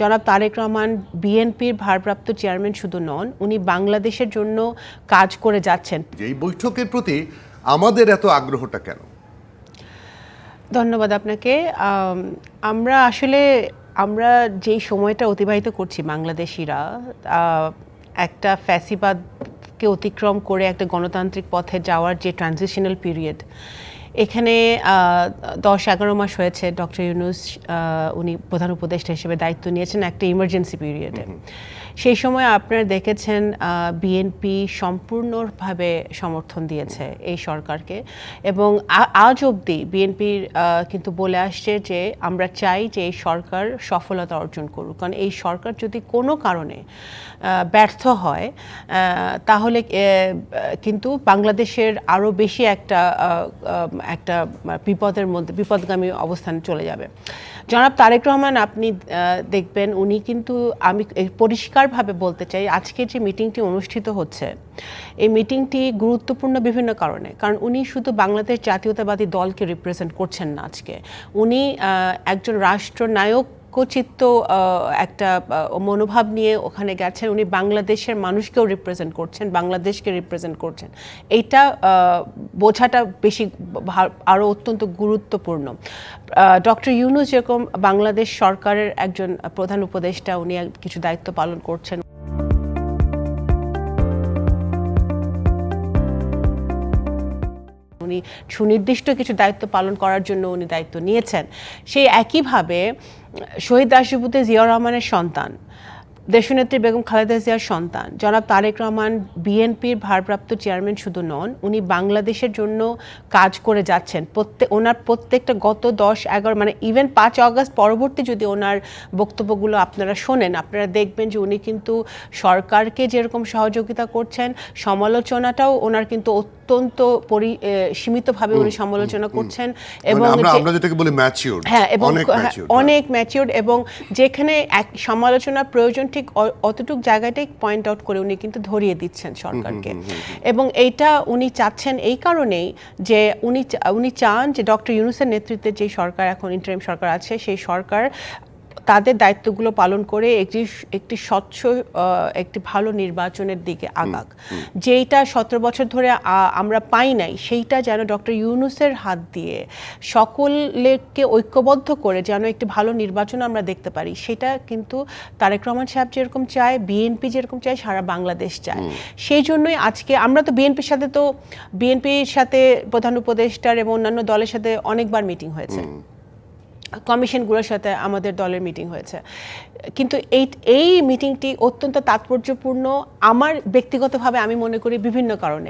জনাব তারেক রহমান বিএনপির ভারপ্রাপ্ত চেয়ারম্যান শুধু নন উনি বাংলাদেশের জন্য কাজ করে যাচ্ছেন। এই বৈঠকের প্রতি আমাদের এত আগ্রহটা কেন? ধন্যবাদ আপনাকে। আমরা আসলে আমরা যেই সময়টা অতিবাহিত করছি বাংলাদেশিরা একটা ফ্যাসিবাদকে অতিক্রম করে একটা গণতান্ত্রিক পথে যাওয়ার যে ট্রানজিশনাল পিরিয়ড এখানে দশ এগারো মাস হয়েছে ডক্টর ইউনুস উনি প্রধান উপদেষ্টা হিসেবে দায়িত্ব নিয়েছেন একটা ইমার্জেন্সি পিরিয়ডে সেই সময় আপনারা দেখেছেন বিএনপি সম্পূর্ণভাবে সমর্থন দিয়েছে এই সরকারকে এবং আজ অবধি বিএনপির কিন্তু বলে আসছে যে আমরা চাই যে এই সরকার সফলতা অর্জন করুক। কারণ এই সরকার যদি কোনো কারণে ব্যর্থ হয় তাহলে কিন্তু বাংলাদেশের আরও বেশি একটা একটা বিপদের মধ্যে, বিপদগামী অবস্থানে চলে যাবে। জনাব তারেক রহমান, আপনি দেখবেন উনি কিন্তু আমি পরিষ্কারভাবে বলতে চাই আজকে যে মিটিংটি অনুষ্ঠিত হচ্ছে, এই মিটিংটি গুরুত্বপূর্ণ বিভিন্ন কারণে। কারণ উনি শুধু বাংলাদেশ জাতীয়তাবাদী দলকে রিপ্রেজেন্ট করছেন না আজকে। উনি একজন রাষ্ট্রনায়ক চিত্ত একটা মনোভাব নিয়ে ওখানে গেছেন। উনি বাংলাদেশের মানুষকেও রিপ্রেজেন্ট করছেন, বাংলাদেশকে রিপ্রেজেন্ট করছেন। এইটা বোঝাটা বেশি আরও অত্যন্ত গুরুত্বপূর্ণ। ডক্টর ইউনুস যেরকম বাংলাদেশ সরকারের একজন প্রধান উপদেষ্টা, উনি কিছু দায়িত্ব পালন করছেন। উনি সুনির্দিষ্ট কিছু দায়িত্ব পালন করার জন্য উনি দায়িত্ব নিয়েছেন। সেই একইভাবে শহীদ রাষ্ট্রপতি জিয়াউর রহমানের সন্তান, দেশনেত্রী বেগম খালেদা জিয়ার সন্তান, জনাব তারেক রহমান, বিএনপির ভারপ্রাপ্ত চেয়ারম্যান শুধু নন, উনি বাংলাদেশের জন্য কাজ করে যাচ্ছেন। প্রত্যেক ওনার প্রত্যেকটা গত দশ, এগারো মানে ইভেন পাঁচ আগস্ট পরবর্তী যদি ওনার বক্তব্যগুলো আপনারা শোনেন, আপনারা দেখবেন যে উনি কিন্তু সরকারকে যেরকম সহযোগিতা করছেন, সমালোচনাটাও ওনার কিন্তু অত্যন্ত পরি সীমিতভাবে উনি সমালোচনা করছেন এবং মানে আমরা যেটাকে বলি ম্যাচিউর হ্যাঁ এবং অনেক হ্যাঁ, ম্যাচিউর ম্যাচিওর এবং যেখানে এক সমালোচনার প্রয়োজন ঠিক অতটুক জায়গাটাই পয়েন্ট আউট করে উনি কিন্তু ধরিয়ে দিচ্ছেন সরকারকে। এবং এইটা উনি চাচ্ছেন এই কারণেই যে উনি উনি চান যে ডক্টর ইউনুসের নেতৃত্বে যে সরকার এখন ইন্টারিম সরকার আছে সেই সরকার তাদের দায়িত্বগুলো পালন করে একটি একটি স্বচ্ছ একটি ভালো নির্বাচনের দিকে আগাক। যেইটা সতেরো বছর ধরে আমরা পাই নাই সেইটা যেন ডক্টর ইউনুসের হাত দিয়ে সকলকে ঐক্যবদ্ধ করে যেন একটি ভালো নির্বাচন আমরা দেখতে পারি সেটা কিন্তু তারেক রহমান সাহেব যেরকম চায় বিএনপি যেরকম চায় সারা বাংলাদেশ চায়। সেই জন্যই আজকে আমরা তো বিএনপির সাথে তো বিএনপির সাথে প্রধান উপদেষ্টার এবং অন্যান্য দলের সাথে অনেকবার মিটিং হয়েছে। কমিশনগুলোর সাথে আমাদের দলের মিটিং হয়েছে। কিন্তু এই এই মিটিংটি অত্যন্ত তাৎপর্যপূর্ণ। আমার ব্যক্তিগতভাবে আমি মনে করি বিভিন্ন কারণে।